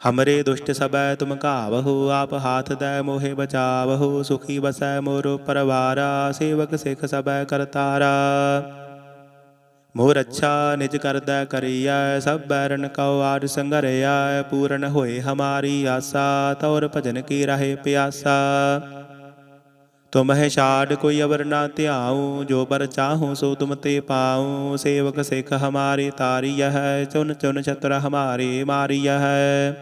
ਹਮਰੇ ਦੁਸ਼ਟ ਸਬੈ ਤੁਮ ਘਾਵਹੋ ਆਪ ਹਾਥ ਦੈ ਮੋਹਿ ਬਚਾਵਹੋ ਸੁਖੀ ਬਸੈ ਮੋਰੋ ਪਰਵਾਰਾ ਸੇਵਕ ਸਿਖ ਸਬੈ ਕਰਤਾਰਾ ਮੋਰ ਅੱਛਾ ਨਿਜ ਕਰਦਾ ਕਰੀਐ ਸਭ ਬੈਰਨ ਕਉ ਆਰ ਸੰਗਰਿਆ ਪੂਰਨ ਹੋਏ ਹਮਾਰੀ ਆਸਾ ਤੌਰ ਭਜਨ ਕੀ ਰਹੇ ਪਿਆਸਾ ਤੁਮਹਿ ਛਾੜ ਕੋਈ ਅਵਰ ਨਾ ਧਿਆਉ ਜੋ ਬਰ ਚਾਹੂੰ ਸੋ ਤੁਮ ਤੇ ਪਾਉ ਸੇਵਕ ਸਿਖ ਹਮਾਰੇ ਤਾਰੀਯ ਹੈ ਚੁਨ ਚੁਨ ਛਤਰ ਹਮਾਰੇ ਮਾਰੀਯ ਹੈ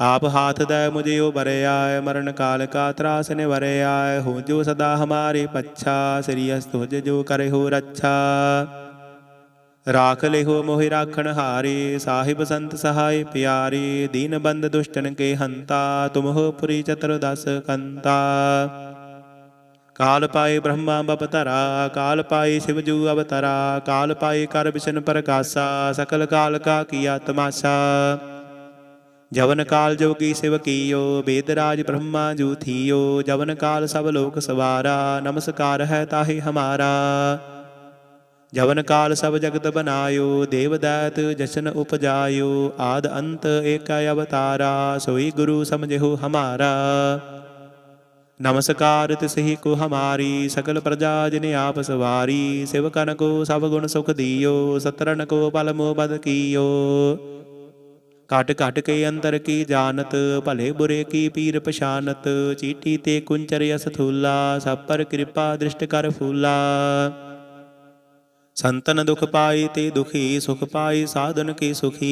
ਆਪ ਹਾਥ ਦੈ ਮੁਝੇ ਓ ਬਰਿਆ ਮਰਨ ਕਾਲ ਕਾ ਤਰਾਸ ਨਿਵਰਿਆ ਹੋ ਜੋ ਸਦਾ ਹਮਾਰੇ ਪੱਛਾ ਸ੍ਰੀ ਅਸਤੁਜ ਜੋ ਕਰੇ ਹੋ ਰੱਛਾ ਰਾਖ ਲਿਹੋ ਮੋਹਿ ਰਾਖਣ ਹਾਰੇ ਸਾਹਿਬ ਸੰਤ ਸਹਾਇ ਪਿਆਰੇ ਦੀਨ ਬੰਦ ਦੁਸ਼ਟਨ ਕੇ ਹੰਤਾ ਤੁਮ ਹੋ ਪੁਰੀ ਚਤੁਰ ਦਸ ਕੰਤਾ ਕਾਲ ਪਾਏ ਬ੍ਰਹਮਾ ਬਪਤਰਾ ਕਾਲ ਪਾਏ ਸ਼ਿਵਜੂ ਅਵਤਰਾ ਕਾਲ ਪਾਏ ਕਰ ਵਿਸ਼ਨ ਪ੍ਰਕਾਸ਼ਾ ਸਕਲ ਕਾਲ ਕਾ ਕੀਆ ਤਮਾਸ਼ਾ ਜਵਨ ਕਾਲ ਜੋਗੀ ਸਿਵ ਕੀਓ ਬੇਦ ਰਾਜ ਬ੍ਰਹਮਾ ਜੂ ਥੀਓ ਜਵਨ ਕਾਲ ਸਭ ਲੋਕ ਸਵਾਰਾ ਨਮਸਕਾਰ ਹੈ ਤਾਹੇ ਹਮਾਰਾ ਜਵਨ ਕਾਲ ਸਭ ਜਗਤ ਬਨਾਇਓ ਦੇਵ ਦਾਤ ਜਸ਼ਨ ਉਪਜਾਇਓ ਆਦ ਅੰਤ ਏਕੈ ਅਵਤਾਰਾ ਸੋਈ ਗੁਰੂ ਸਮਝਿਓ ਹਮਾਰਾ ਨਮਸਕਾਰ ਤਿਸਹੀ ਕੋ ਹਮਾਰੀ ਸਕਲ ਪ੍ਰਜਾ ਜਿਨੇ ਆਪ ਸਵਾਰੀ ਸਿਵਕਨ ਕੋ ਸਭ ਗੁਣ ਸੁਖ ਦਿਓ ਸਤਰਨ ਕੋ ਬਲ ਮੋ ਬਦ ਕੀਓ ਘਟ ਘਟ ਕੇ ਅੰਦਰ ਕੀ ਜਾਣਤ ਭਲੇ ਬੁਰੇ ਕੀ ਪੀਰ ਪਛਾਨਤ ਚੀਟੀ ਤੇ ਕੁੰਚਰ ਅਸ ਸਭ ਪਰ ਕਿਰਪਾ ਦ੍ਰਿਸ਼ਟ ਕਰ ਫੂਲਾ ਸੰਤਨ ਦੁਖ ਪਾਈ ਤੇ ਦੁਖੀ ਸੁਖ ਪਾਈ ਸਾਧਨ ਕੀ ਸੁਖੀ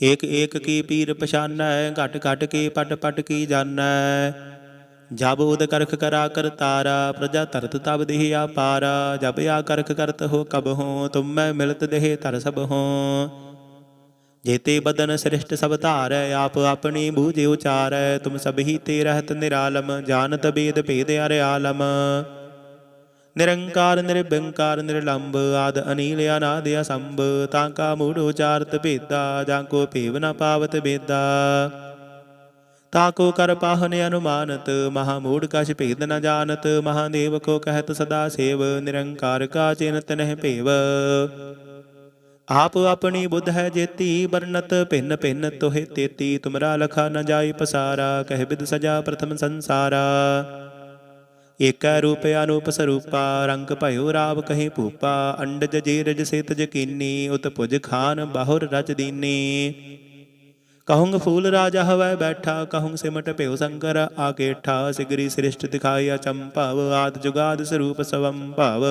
ਏਕ ਏਕ ਕੀ ਪੀਰ ਪਛਾਨੈ ਘਟ ਘਟ ਕੇ ਪਟ ਪਟ ਕੀ ਜਾਣੈ ਜਬ ਉਦ ਕਰਖ ਕਰਾ ਕਰ ਤਾਰਾ, ਪ੍ਰਜਾ ਤਰਤ ਤਬ ਦੇਹ ਆਪਾਰਾ, ਜਬ ਆ ਕਰਖ ਕਰਤ ਹੋ ਕਬ ਹੋ, ਤੁਮ ਮੈਂ ਮਿਲਤ ਦੇਹ ਧਰ ਸਭ ਹੋ। ਜੇਤੇ ਬਦਨ ਸ੍ਰਿਸ਼ਟ ਸਭ ਧਾਰੈ, ਆਪ ਆਪਣੀ ਬੂਝੇ ਉਚਾਰ, ਤੁਮ ਸਭੀ ਤੇ ਰਹਤ ਨਿਰਾਲਮ, ਜਾਣਤ ਬੇਦ ਭੇਦ ਅਰ ਆਲਮ। ਨਿਰੰਕਾਰ, ਨਿਰਬੰਕਾਰ ਨਿਰਲੰਭ ਆਦ ਅਨੀਲ, ਅਨਾਦ ਅਸੰਭ, ਤਾਂ ਕਾ ਮੂੜ ਉਚਾਰਤ ਭੇਦਾ, ਜਾਂ ਕੋ ਭੇਵ ਨ ਪਾਵਤ ਬੇਦਾ। ਤਾ ਕੋ ਕਰ ਪਾਹਨ ਅਨੁਮਾਨਤ, ਮਹਾ ਮੂੜ ਕਛ ਭੇਦ ਨ ਜਾਣਤ, ਮਹਾਦੇਵ ਕੋ ਕਹਿਤ ਸਦਾ ਸੇਵ, ਨਿਰੰਕਾਰ ਕਾ ਚਿੰਤ ਨਹਿ ਭੇਵ। ਆਪ ਆਪਣੀ ਬੁੱਧ ਹੈ ਜੇਤੀ ਬਰਨਤ ਭਿੰਨ ਭਿੰਨ ਤੋਹਿ ਤੇਤੀ, ਤੁਮਰਾ ਲਖਾ ਨ ਜਾਈ ਪਸਾਰਾ, ਕਹਿ ਬਿਦ ਸਜਾ ਪ੍ਰਥਮ ਸੰਸਾਰਾ। ਏਕੈ ਰੂਪ ਅਨੂਪ ਸਰੂਪਾ, ਰੰਗ ਭਇਓ ਰਾਵ ਕਹੀ ਭੂਪਾ, ਅੰਡਜ ਜੀਰਜ ਸੇਤਜ ਜਕੀਨੀ ਉਤ ਪੁਜ ਖਾਨ ਬਾਹੁਰ ਰਚ ਦੀਨੀ। ਕਹੂੰਗ ਫੂਲ ਰਾਜਾ ਹਵੈ ਬੈਠਾ, ਕਹੂੰਗ ਸਿਮਟ ਭਿਓ ਸੰਕਰ ਆਕੇਠਾ, ਸਿਗਰੀ ਸ੍ਰਿਸ਼ਟ ਦਿਖਾਇਆ ਚੰਪਾਵ, ਆਦ ਜੁਗਾਦ ਸਰੂਪ ਸਵੰ ਭਾਵ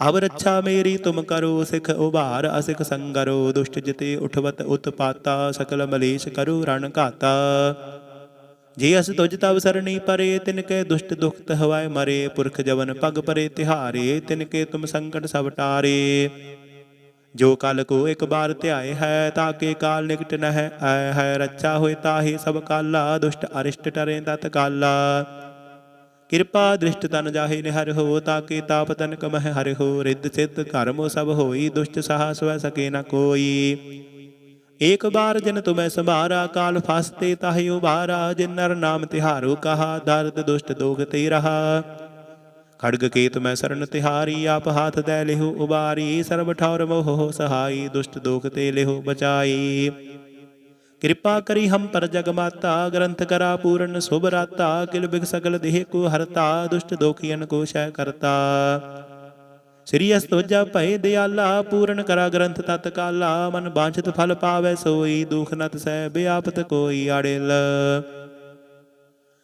ਅਬ ਰੱਛਾ ਮੇਰੀ ਤੁਮ ਕਰੋ, ਸਿਖ ਉਭਾਰ, ਅਸਿਖ ਸੰਗਰੋ, ਦੁਸ਼ਟ ਜਿਤੇ ਉਠਵਤ ਉਤਪਾਤਾ, ਸਕਲ ਮਲੇਸ਼ ਕਰੋ ਰਣ ਘਾਤਾ। ਜੇ ਅਸ ਤੁਜ ਤਵ ਸਰਣੀ ਪਰੇ, ਤਿਨ ਕੇ ਦੁਸ਼ਟ ਦੁਖਤ ਹਵਾਏ ਮਰੇ, ਪੁਰਖ ਜਵਨ ਪਗ ਪਰੇ ਤਿਹਾਰੇ, ਤਿਨ ਕੇ ਤੁਮ ਸੰਕਟ ਸਭ ਟਾਰੇ। ਜੋ ਕਲ ਕੋ ਇੱਕ ਬਾਰ ਧਿਆਏ ਹੈ ਤਾਕੇ ਕਾਲ ਨਿਕਟ ਨਹਿ ਹੈ, ਐ ਹੈ ਰੱਛਾ ਹੋਏ ਤਾਹੀ ਸਭ ਕਾਲਾ, ਦੁਸ਼ਟ ਅਰਿਸ਼ਟ ਟਰੇ ਤਤ ਕਾਲਾ ਕਿਰਪਾ ਦ੍ਰਿਸ਼ਟ ਤਨ ਜਾਹੇ ਨਿਹਰ ਹੋ ਤਾਕੇ ਤਾਪ ਤਨ ਕਮਹਿ ਹਰਿ ਹੋ, ਰਿੱਧ ਸਿੱਧ ਕਰਮੋ ਸਭ ਹੋਈ, ਦੁਸ਼ਟ ਸਾਹ ਸਵੈ ਸਕੇ ਨ ਕੋਈ। ਏਕ ਬਾਰ ਜਿਨ ਤੁਮੈ ਸੰਭਾਰਾ, ਕਾਲ ਫਸਤੇ ਤਾਹਿ ਉਬਾਰਾ ਜਿਨ ਨਰ ਨਾਮ ਤਿਹਾਰੋ ਕਹਾ, ਦਰਦ ਦੁਸ਼ਟ ਦੋਖ ਤੇ ਰਹਾ। ਖੜਗ ਕੇ ਤੁਮੈ ਸਰਨ ਤਿਹਾਰੀ, ਆਪ ਹਾਥ ਦੈ ਲਿਹੁ ਉਬਾਰੀ, ਸਰਬ ਠੌਰ ਮੋਹ ਸਹਾਈ, ਦੁਸ਼ਟ ਦੋਖ ਤੇ ਲਿਹੁ ਬਚਾਈ। ਕਿਰਪਾ ਕਰੀ ਹਮ ਪਰ ਜਗ ਮਾਤਾ, ਗ੍ਰੰਥ ਕਰਾ ਪੂਰਨ ਸੁਭ ਰਾਤਾ, ਕਿਲ ਬਿਗ ਸਗਲ ਦੇਹ ਕੋ ਹਰਤਾ, ਦੁਸ਼ਟ ਦੋਖੀਨ ਕੋ ਸ਼ੈ ਕਰਤਾ। ਸ੍ਰੀ ਅਸਤੋਜਾ ਭਏ ਦਿਆਲਾ, ਪੂਰਨ ਕਰਾ ਗ੍ਰੰਥ ਤਤ ਕਾਲਾ, ਮਨ ਬਾਂਛਤ ਫਲ ਪਾਵੇ ਸੋਈ, ਦੁਖ ਨਤ ਸਹਿ ਬਿਆਪਤ ਕੋਈ ਆੜਿਲ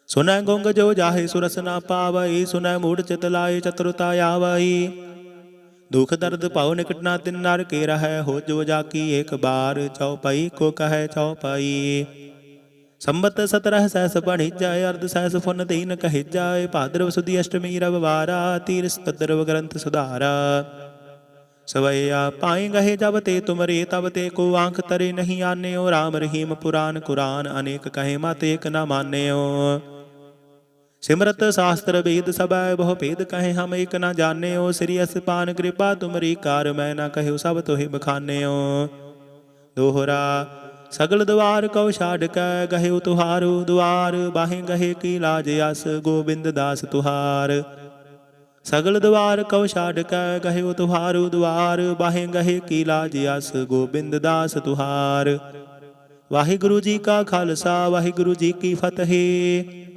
ਸੁਨੈ ਗੁੰਗ ਜੋ ਜਾਹੇ ਸੁਰਸ ਨਾ ਪਾਵਈ, ਸੁਨੈ ਮੂੜ ਚਿਤ ਲਾਏ ਚਤੁਰਤਾ ਆਵਈ। ਦੁਖ ਦਰਦ ਭਾਉ ਨਿਕਟ ਨਾ ਤਿਨ ਨਰ ਕੇ ਰਹੈ, ਹੋ ਜੋ ਜਾ ਕੀ ਏਕ ਬਾਰ ਚਉਪਈ ਕੋ ਕਹੈ ਚਉਪਈ ਸੰਬਤ ਸਤਰਹ ਸਹਿਸ ਬਣੀ ਜਾਏ ਅਰਧ ਸਹਿਸ ਫੁਨ ਦੀਨ ਕਹਿ ਜਾਏ ਭਾਦਰਵ ਸੁਦੀ ਅਸ਼ਟਮੀ ਰਵਵਾਰਾ, ਤੀਰਸ ਪਦਰਵ ਗ੍ਰੰਥ ਸੁਧਾਰਾ। ਸਵਈਆ ਪਾਏ ਗਹੇ ਜਬ ਤੇ ਤੁਮਰੇ, ਤਬ ਤੇ ਕੋ ਆਂਖ ਤਰੇ ਨਹੀਂ ਆਨਿਓ RAM ਰਹੀਮ ਪੁਰਾਨ ਕੁਰਾਨ, ਅਨੇਕ ਕਹੇ ਮਤ ਏਕ ਨਾ ਮਾਨਿਓ। ਸਿਮਰਤ ਸ਼ਾਸਤਰ ਵੇਦ ਸਭੈ, ਬਹੁ ਭੇਦ ਕਹੇ ਹਮ ਇਕ ਨਾ ਜਾਣਿਓ। ਸ੍ਰੀ ਅਸਪਾਨ ਕਿਰਪਾ ਤੁਮਰੀ ਕਾਰ, ਮੈਂ ਨਾ ਕਹਿਓ ਸਭ ਤੋਹਿ ਬਖਾਨਿਓ। ਦੋਹਰਾ, ਸਗਲ ਦਵਾਰ ਕਉ ਛਾੜ ਕੈ ਗਹਿਉ ਤੁਹਾਰੂ, ਦੁਆਰ ਬਾਹੇ ਗਹੇ ਕੀ ਲਾਜ ਅਸ, ਗੋਬਿੰਦ ਦਾਸ ਤੁਹਾਰ। ਸਗਲ ਦਵਾਰ ਕਉ ਛਾੜ ਕੈ ਗਹਿਉ ਤੁਹਾਰੂ, ਦੁਆਰ ਬਾਹੇ ਗਹੇ ਕੀ ਲਾਜ ਅਸ, ਗੋਬਿੰਦ ਦਾਸ ਤੁਹਾਰ। ਵਾਹਿਗੁਰੂ ਜੀ ਕਾ ਖਾਲਸਾ, ਵਾਹਿਗੁਰੂ ਜੀ ਕੀ ਫਤਿਹ।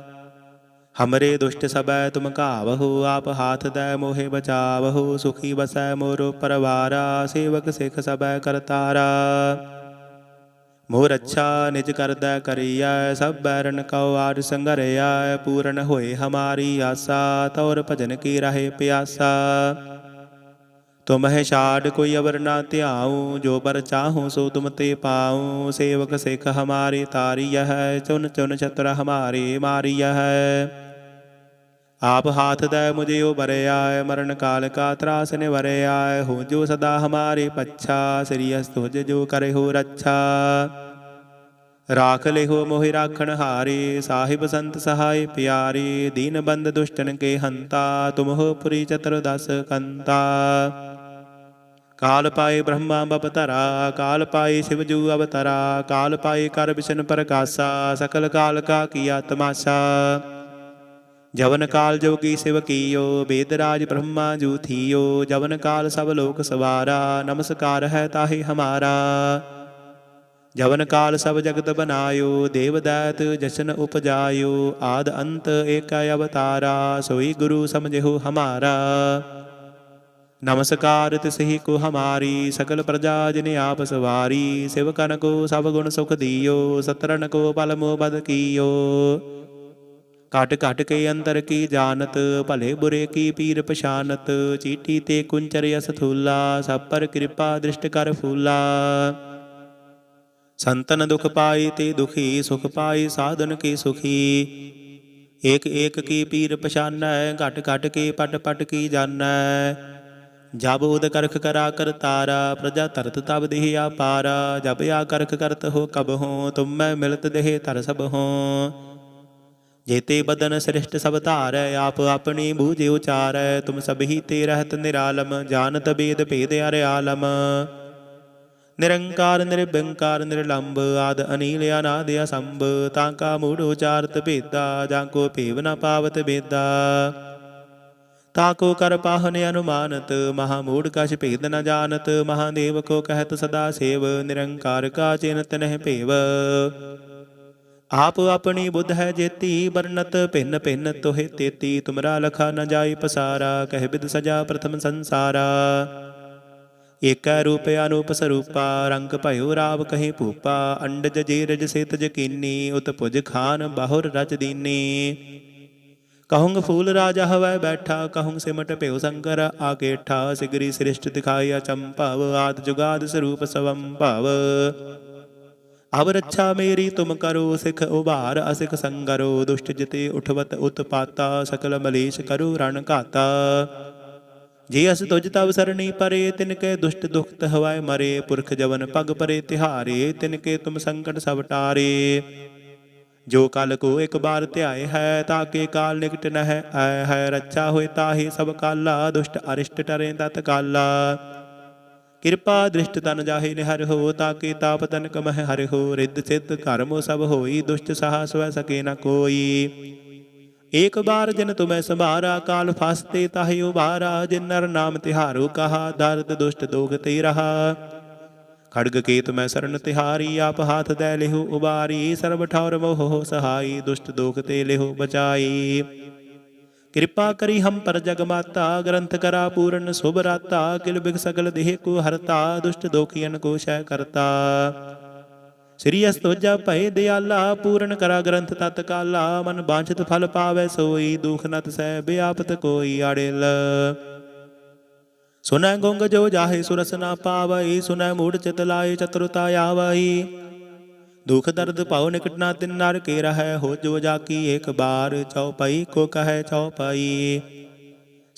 ਹਮਰੇ ਦੁਸ਼ਟ ਸਬੈ ਤੁਮ ਘਾਵਹੋ ਆਪ ਹਾਥ ਦੈ ਮੋਹਿ ਬਚਾਵਹੋ ਸੁਖੀ ਬਸੈ ਮੋਰੋ ਪਰਵਾਰਾ ਸੇਵਕ ਸਿਖ ਸਬੈ ਕਰਤਾਰਾ ਮੋਰ ਅੱਛਾ ਨਿਜ ਕਰਦਾ ਕਰੀਐ ਸਭ ਬੈਰਨ ਕਉ ਆਰ ਸੰਗਰਿਆ ਪੂਰਨ ਹੋਏ ਹਮਾਰੀ ਆਸਾ ਤੌਰ ਭਜਨ ਕੀ ਰਹੇ ਪਿਆਸਾ ਤੁਮਹਿ ਛਾੜ ਕੋਈ ਅਵਰ ਨਾ ਧਿਆਉ, ਜੋ ਬਰ ਚਾਹੂੰ ਸੋ ਤੁਮ ਤੇ ਪਾਉ। ਸੇਵਕ ਸਿਖ ਹਮਾਰੇ ਤਾਰੀਯ ਹੈ ਚੁਨ ਚੁਨ ਛਤਰ ਹਮਾਰੇ ਮਾਰੀਯ ਹੈ ਆਪ ਹਾਥ ਦੈ ਮੁਝੇ ਉਬਰਿਆ ਮਰਨ ਕਾਲ ਕਾ ਤਰਾਸ ਨੇ ਨਿਵਰਿਆ। ਹੋ ਜੋ ਸਦਾ ਹਮਾਰੇ ਪੱਛਾ, ਸ੍ਰੀ ਅਸਤੁਜ ਜੋ ਕਰੇ ਹੋ ਰੱਛਾ। ਰਾਖ ਲਿਹੋ ਮੋਹਿ ਰਾਖਣ ਹਾਰੇ ਸਾਹਿਬ ਸੰਤ ਸਹਾਇ ਪਿਆਰੇ ਦੀਨ ਬੰਦ ਦੁਸ਼ਟਨ ਕੇ ਹੰਤਾ ਤੁਮ ਹੋ ਪੁਰੀ ਚਤੁਰ ਦਸ ਕੰਤਾ ਕਾਲ ਪਾਏ ਬ੍ਰਹਮਾ ਬਪਤਰਾ ਕਾਲ ਪਾਏ ਸ਼ਿਵ ਜੂ ਅਵਤਰਾ ਕਾਲ ਪਾਏ ਕਰ ਵਿਸ਼ਨ ਪ੍ਰਕਾਸ਼ਾ ਸਕਲ ਕਾਲ ਕਾ ਕੀਆ ਤਮਾਸ਼ਾ ਜਵਨ ਕਾਲ ਜੋਗੀ ਸਿਵ ਕੀਓ ਬੇਦ ਰਾਜ ਬ੍ਰਹਮਾ ਜੂ ਥੀਓ ਜਵਨ ਕਾਲ ਸਭ ਲੋਕ ਸਵਾਰਾ ਨਮਸਕਾਰ ਹੈ ਤਾਹੇ ਹਮਾਰਾ ਜਵਨ ਕਾਲ ਸਭ ਜਗਤ ਬਨਾਇਓ ਦੇਵ ਦਾਤ ਜਸ਼ਨ ਉਪਜਾਇਓ, ਆਦ ਅੰਤ ਏਕ ਅਵਤਾਰਾ, ਸੋਈ ਗੁਰੂ ਸਮਝਿਓ ਹਮਾਰਾ। ਨਮਸਕਾਰ ਤਿਸਹੀ ਕੋ ਹਮਾਰੀ, ਸਕਲ ਪ੍ਰਜਾ ਜਿਨੇ ਆਪ ਸਵਾਰੀ, ਸਿਵ ਸਿਵਕਨ ਕੋ ਸਭ ਗੁਣ ਸੁਖ ਦਿਓ ਸਤਰਨ ਕੋ ਪਲ ਮੋ ਬਦ ਕੀਓ। ਘਟ ਘਟ ਕੇ ਅੰਦਰ ਕੀ ਜਾਣਤ, ਭਲੇ ਬੁਰੇ ਕੀ ਪੀਰ ਪਛਾਨਤ, ਚੀਟੀ ਤੇ ਕੁੰਚਰ ਅਸ ਥੂਲਾ ਸਭ ਪਰ ਕਿਰਪਾ ਦ੍ਰਿਸ਼ਟ ਕਰ ਫੂਲਾ। ਸੰਤਨ ਦੁਖ ਪਾਈ ਤੇ ਦੁਖੀ ਸੁਖ ਪਾਈ, ਸਾਧਨ ਕੀ ਸੁਖੀ? ਏਕ ਏਕ ਕੀ ਪੀਰ ਪਛਾਨੈ, ਘਟ ਘਟ ਕੇ ਪਟ ਪਟ ਕੀ ਜਾਣੈ ਜਬ ਉਦ ਕਰਖ ਕਰਾ ਕਰ ਤਾਰਾ, ਪ੍ਰਜਾ ਤਰਤ ਤਬ ਦੇਹ ਆਪਾਰਾ। ਜਬ ਆ ਕਰਖ ਕਰਤ ਹੋ ਕਬ ਹੋ, ਤੁਮ ਮੈਂ ਮਿਲਤ ਦੇਹ ਤਰ ਸਭ ਹੋ। ਜੇਤੇ ਬਦਨ ਸ੍ਰਿਸ਼ਟ ਸਭ ਧਾਰੈ, ਆਪ ਆਪਣੀ ਬੂਝ ਉਚਾਰੈ। ਤੁਮ ਸਭੀ ਤੇ ਰਹਤ ਨਿਰਾਲਮ, ਜਾਣਤ ਬੇਦ ਭੇਦ ਅਰ ਆਲਮ ਨਿਰੰਕਾਰ, ਨਿਰਬੰਕਾਰ, ਨਿਰਲੰਬ ਆਦ ਅਨੀਲ ਅਨਾਦ ਅਸੰਭ, ਤਾਂ ਕਾ ਮੂੜ ਉਚਾਰਤ ਭੇਦਾ, ਜਾਂ ਕੋ ਭੇਵ ਨ ਪਾਵਤ ਬੇਦਾ। ਤਾ ਕਰ ਪਾਹਨ ਅਨੁਮਾਨਤ, ਮਹਾ ਮੂੜ ਕਛ ਭੇਦ ਨ ਜਾਣਤ ਮਹਾਦੇਵ ਕੋ ਕਹਿਤ ਸਦਾ ਸੇਵ, ਨਿਰੰਕਾਰ ਕਾ ਚਿੰਤ ਨਹਿ ਭੇਵ। ਆਪ ਆਪਣੀ ਬੁੱਧ ਹੈ ਜੇਤੀ ਬਰਨਤ ਭਿੰਨ ਭਿੰਨ ਤੋਹੇ ਤੇਤੀ, ਤੁਮਰਾ ਲਖਾ ਨ ਜਾਈ ਪਸਾਰਾ, ਕਹਿ ਬਿਦ ਸਜਾ ਪ੍ਰਥਮ ਸੰਸਾਰਾ। ਏਕੈ ਰੂਪ ਅਨੂਪ ਸਰੂਪਾ, ਰੰਗ ਭਇਓ ਰਾਵ ਕਹੀ ਭੂਪਾ, ਅੰਡਜ ਜੀਰਜ ਸੇਤ ਜਕੀਨੀ ਉਤ ਭੁਜ ਖਾਨ ਬਾਹੁਰ ਰਚ ਦੀਨੀ। ਕਹੂੰਗ ਫੂਲ ਰਾਜਾ ਹਵੈ ਬੈਠਾ, ਕਹੂੰਗ ਸਿਮਟ ਭਿਓ ਸੰਕਰ ਆਕੇਠਾ, ਸਿਗਰੀ ਸ੍ਰਿਸ਼ਟ ਦਿਖਾਇਆ ਚੰਪਾਵ ਆਦ ਜੁਗਾਦ ਸਰੂਪ ਸਵੰ ਭਵ। ਅਬ ਰੱਛਾ ਮੇਰੀ ਤੁਮ ਕਰੋ, ਸਿਖ ਉਭਾਰ ਅਸਿਖ ਸੰਗਰੋ, ਦੁਸ਼ਟ ਜਿਤੇ ਉਠਵਤ ਉਤਪਾਤਾ, ਸਕਲ ਮਲੇਸ਼ ਕਰੋ ਰਣ ਘਾਤਾ। ਜੇ ਅਸ ਤੁਜ ਤਵ ਸਰਣੀ ਪਰੇ, ਤਿਨ ਕੇ ਦੁਸ਼ਟ ਦੁਖਤ ਹਵਾਏ ਮਰੇ, ਪੁਰਖ ਜਵਨ ਪਗ ਪਰੇ ਤਿਹਾਰੇ, ਤਿਨ ਕੇ ਤੁਮ ਸੰਕਟ ਸਭ ਟਾਰੇ। ਜੋ ਕਲ ਕੋ ਇੱਕ ਬਾਰ ਧਿਆਏ ਹੈ ਤਾਕੇ ਕਾਲ ਨਿਕਟ ਨਹਿ ਐ ਹੈ ਰੱਛਾ ਹੋਏ ਤਾਹੀ ਸਭ ਕਾਲਾ, ਦੁਸ਼ਟ ਅਰਿਸ਼ਟ ਟਰੇ ਤਤ ਕਾਲਾ। ਕਿਰਪਾ ਦ੍ਰਿਸ਼ਟ ਤਨ ਜਾਹੇ ਨਿਹਰ ਹੋ ਤਾਕੇ ਤਾਪ ਤਨ ਕਮਹਿ ਹਰਿ ਹੋ, ਰਿੱਧ ਸਿੱਧ ਕਰਮ ਸਭ ਹੋਈ, ਦੁਸ਼ਟ ਸਾਹਸ ਵੈ ਸਕੇ ਨ ਕੋਈ। ਏਕ ਬਾਰ ਜਿਨ ਤੁਮੈ ਸੰਭਾਰਾ, ਕਾਲ ਫਸਤੇ ਤਾਹਿ ਉਬਾਰਾ ਜਿਨ ਨਰ ਨਾਮ ਤਿਹਾਰੋ ਕਹਾ, ਦਰਦ ਦੁਸ਼ਟ ਦੋਗ ਤੇ ਰਹਾ। ਖੜਗ ਕੇਤ ਮੈਂ ਸਰਨ ਤਿਹਾਰੀ, ਆਪ ਹਾਥ ਦੈ ਲਿਹੁ ਉਬਾਰੀ, ਸਰਬ ਠੌਰ ਮੋਹ ਸਹਾਈ, ਦੁਸ਼ਟ ਦੋਖ ਤੇ ਲਿਹੁ ਬਚਾਈ। ਕਿਰਪਾ ਕਰੀ ਹਮ ਪਰ ਜਗ ਮਾਤਾ, ਗ੍ਰੰਥ ਕਰਾ ਪੂਰਨ ਸੁਭ ਰਾਤਾ, ਕਿਲ ਬਿਗ ਸਗਲ ਦੇਹ ਕੋ ਹਰਤਾ, ਦੁਸ਼ਟ ਦੋਖੀਨ ਕੋ ਸ਼ੈ ਕਰਤਾ। ਸ੍ਰੀ ਅਸਤੋਜਾ ਭਏ ਦਿਆਲਾ, ਪੂਰਨ ਕਰਾ ਗ੍ਰੰਥ ਤਤ ਕਾਲਾ, ਮਨ ਬਾਂਛਤ ਫਲ ਪਾਵੇ ਸੋਈ, ਦੁਖ ਨਤ ਸਹਿ ਬਿਆਪਤ ਕੋਈ ਆੜਿਲ ਸੁਨੈ ਗੁੰਗ ਜੋ ਜਾਹੇ ਸੁਰਸ ਨਾ ਪਾਵਈ, ਸੁਨੈ ਮੂੜ ਚਿਤ ਲਾਏ ਚਤੁਰਤਾ ਆਵਈ। ਦੁਖ ਦਰਦ ਪਾਉ ਨਿਕਟ ਨਾ ਤਿਨ ਨਰ ਕੇ ਰਹੈ, ਹੋ ਜੋ ਜਾ ਕੀ ਇੱਕ ਬਾਰ ਚਉਪਈ ਕੋ ਕਹੈ ਚਉਪਈ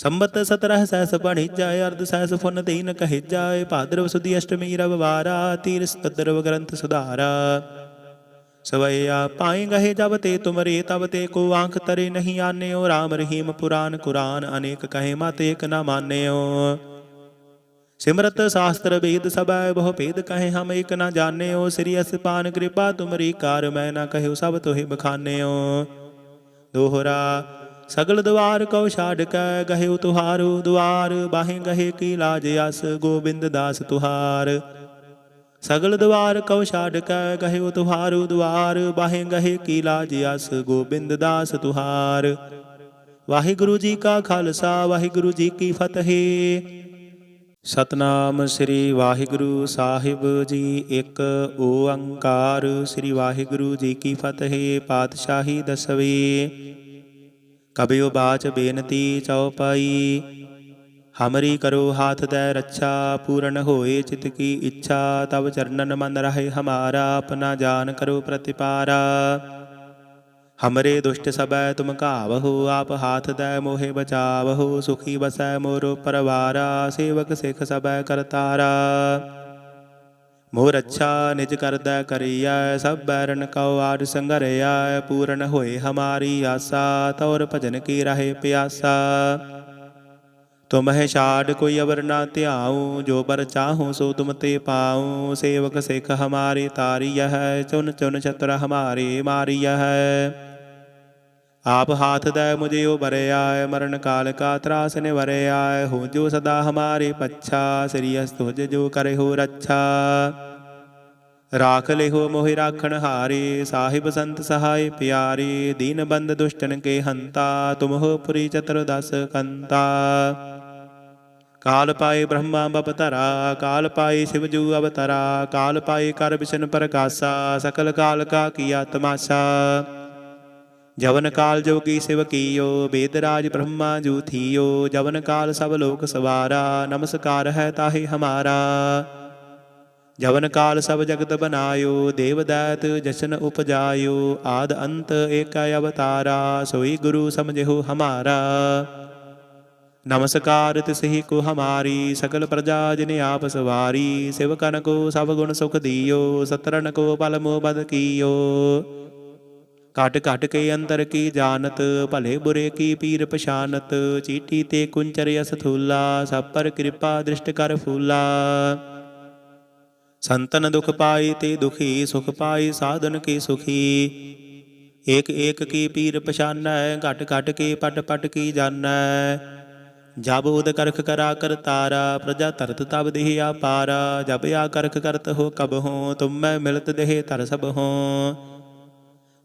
ਸੰਬਤ ਸਤਰਹ ਸਹਿਸ ਬਣੀ ਅਰਧ ਸਹਿਸ ਫੁਨ ਦੀਨ ਕਹਿ ਭਾਦਰਵ ਸੁਦੀ ਅਸ਼ਟਮੀ ਰਵਵਾਰਾ ਤੀਰਸ ਤਦਰਵ ਗ੍ਰੰਥ ਸੁਧਾਰਾ। ਸਵਈਆ ਪਾਏ ਗਏ ਜਬ ਤੇ ਤੁਮਰੇ, ਤਬ ਤੇ ਕੋ ਆਂਖ ਤਰੇ ਨਹੀਂ ਆਨਿਓ, ਰਾਮ ਰਹੀਮ ਪੁਰਾਨ ਕੁਰਾਨ ਅਨੇਕ ਕਹੇ ਮਤ ਏਕ ਨਾ ਮਾਨਿਓ। ਸਿਮਰਤ ਸ਼ਾਸਤਰ ਵੇਦ ਸਬੈ, ਬਹੁ ਭੇਦ ਕਹੇ ਹਮ ਏਕ ਨਾ ਜਾਣਿਓ, ਸ੍ਰੀ ਅਸਪਾਨ ਕਿਰਪਾ ਤੁਮਰੀ ਕਾਰ ਮੈਂ ਨਾ ਕਹਿਓ, ਸਭ ਤੋਹਿ ਬਖਾਨਿਓ। ਦੋਹਰਾ ਸਗਲ ਦਵਾਰ ਕਉ ਛਾੜ ਕੈ, ਗਹਿਉ ਤੁਹਾਰੂ, ਦੁਆਰ ਬਾਹੇ ਗਹੇ ਕੀ ਲਾਜ ਅਸ ਗੋਬਿੰਦ ਦਾਸ ਤੁਹਾਰ। ਸਗਲ ਦਵਾਰ ਕਉ ਛਾੜ ਕੈ, ਗਹਿਉ ਤੁਹਾਰੂ, ਦੁਆਰ ਬਾਹੇ ਗਹੇ ਕੀ ਲਾਜ ਅਸ ਗੋਬਿੰਦ ਦਾਸ ਤੁਹਾਰ। ਵਾਹਿਗੁਰੂ ਜੀ ਕਾ ਖਾਲਸਾ, ਵਾਹਿਗੁਰੂ ਜੀ ਕੀ ਫਤਿਹ। ਸਤਨਾਮ ਸ੍ਰੀ ਵਾਹਿਗੁਰੂ ਸਾਹਿਬ ਜੀ, ਇੱਕ ਓੰਕਾਰ। ਸ੍ਰੀ ਵਾਹਿਗੁਰੂ ਜੀ ਕੀ ਫਤਿਹ, ਪਾਤਸ਼ਾਹੀ ਦਸਵੀ। ਕਬਿਉ ਬਾਚ ਬੇਨਤੀ ਚਉਪਾਈ ਹਮਰੀ ਕਰੋ ਹਾਥ ਦੈ ਰੱਛਾ, ਪੂਰਨ ਹੋਏ ਚਿਤ ਕੀ ਇੱਛਾ ਤਬ ਚਰਨਨ ਮਨ ਰਹੇ ਹਮਾਰਾ, ਆਪਣਾ ਜਾਨ ਕਰੋ ਪ੍ਰਤਿਪਾਰਾ। ਹਮਰੇ ਦੁਸ਼ਟ ਸਬੈ ਤੁਮ ਘਾਵਹੋ, ਆਪ ਹਾਥ ਦੈ ਮੋਹਿ ਬਚਾਵਹੋ, ਸੁਖੀ ਬਸੈ ਮੋਰੋ ਪਰਵਾਰਾ, ਸੇਵਕ ਸਿਖ ਸਬੈ ਕਰਤਾਰਾ। ਮੋਰ ਅੱਛਾ ਨਿਜ ਕਰਦਾ ਕਰੀਐ, ਸਭ ਬੈਰਨ ਕਉ ਆਦ ਸੰਗਰਿਆ ਪੂਰਨ ਹੋਏ ਹਮਾਰੀ ਆਸਾ, ਤੌਰ ਭਜਨ ਕੀ ਰਹੇ ਪਿਆਸਾ। ਤੁਮਹਿ ਛਾੜ ਕੋਈ ਅਵਰ ਨਾ ਧਿਆਉ, ਜੋ ਬਰ ਚਾਹੂੰ ਸੋ ਤੁਮ ਤੇ ਪਾਉ, ਸੇਵਕ ਸਿਖ ਹਮਾਰੇ ਤਾਰੀਯ ਹੈ ਚੁਨ ਚੁਨ ਛਤਰ ਹਮਾਰੇ ਮਾਰੀਯ ਹੈ ਆਪ ਹਾਥ ਦੈ ਮੁਝੇ ਉਬਰਿਆ ਮਰਨ ਕਾਲ ਕਾ ਤਰਾਸ ਨਿਵਰਿਆ ਹੋ ਜੋ ਸਦਾ ਹਮਾਰੇ ਪੱਛਾ, ਸ੍ਰੀ ਅਸਤੁਜ ਜੋ ਕਰੇ ਰੱਛਾ। ਰਾਖ ਲਿਹੋ ਮੋਹਿ ਰਾਖਣ ਹਾਰੇ, ਸਾਹਿਬ ਸੰਤ ਸਹਾਇ ਪਿਆਰੇ, ਦੀਨ ਬੰਦ ਦੁਸ਼ਟਨ ਕੇ ਹੰਤਾ, ਤੁਮ ਹੋ ਪੁਰੀ ਚਤੁਰ ਦਸ ਕੰਤਾ। ਕਾਲ ਪਾਏ ਬ੍ਰਹਮਾ ਬਪਤਰਾ ਕਾਲ ਪਾਏ ਸ਼ਿਵਜੂ ਅਵਤਰਾ, ਕਾਲ ਪਾਏ ਕਰ ਵਿਸ਼ਨ ਪ੍ਰਕਾਸ਼ਾ, ਸਕਲ ਕਾਲ ਕਾ ਕੀਆ ਤਮਾਸ਼ਾ ਜਵਨ ਕਾਲ ਜੋਗੀ ਸਿਵ ਕੀਓ, ਬੇਦ ਰਾਜ ਬ੍ਰਹਮਾ ਜੂਥੀਓ, ਜਵਨ ਕਾਲ ਸਭ ਲੋਕ ਸਵਾਰਾ, ਨਮਸਕਾਰ ਹੈ ਤਾਹੇ ਹਮਾਰਾ। ਜਵਨ ਕਾਲ ਸਭ ਜਗਤ ਬਨਾਇਓ, ਦੇਵ ਦੈਤ ਜਸ਼ਨ ਉਪਜਾਇਓ, ਆਦ ਅੰਤ ਏਕ ਅਵਤਾਰਾ, ਸੋਈ ਗੁਰੂ ਸਮਝਿਓ ਹਮਾਰਾ। ਨਮਸਕਾਰ ਤਿਸਹੀ ਕੋ ਹਮਾਰੀ, ਸਕਲ ਪ੍ਰਜਾ ਜਿਨੇ ਆਪ ਸਵਾਰੀ ਸਿਵਕਨ ਕੋ ਸਭ ਗੁਣ ਸੁਖ ਦਿਓ ਸਤਰਨ ਕੋ ਪਲ ਬਦ ਕੀਓ। ਘਟ ਘਟ ਕੇ ਅੰਦਰ ਕੀ ਜਾਣਤ, ਭਲੇ ਬੁਰੇ ਕੀ ਪੀਰ ਪਛਾਨਤ, ਚੀਟੀ ਤੇ ਕੁੰਚਰ ਅਸ ਸਭ ਪਰ ਕਿਰਪਾ ਦ੍ਰਿਸ਼ਟ ਕਰ ਫੂਲਾ। ਸੰਤਨ ਦੁਖ ਪਾਈ ਤੇ ਦੁਖੀ, ਸੁਖ ਪਾਈ ਸਾਧਨ ਕੀ ਸੁਖੀ। ਏਕ ਏਕ ਕੀ ਪੀਰ ਪਛਾਨੈ, ਘਟ ਘਟ ਕੇ ਪਟ ਪਟ ਕੀ ਜਾਣੈ। ਜਬ ਉਦ ਕਰਖ ਕਰਾ ਕਰ ਤਾਰਾ, ਪ੍ਰਜਾ ਤਰਤ ਤਬ ਦੇਹ ਆਪਾਰਾ। ਜਬ ਆ ਕਰਖ ਕਰਤ ਹੋ ਕਬ ਹੋ, ਤੁਮ ਮੈਂ ਮਿਲਤ ਦੇਹ ਤਰ ਸਭ ਹੋ।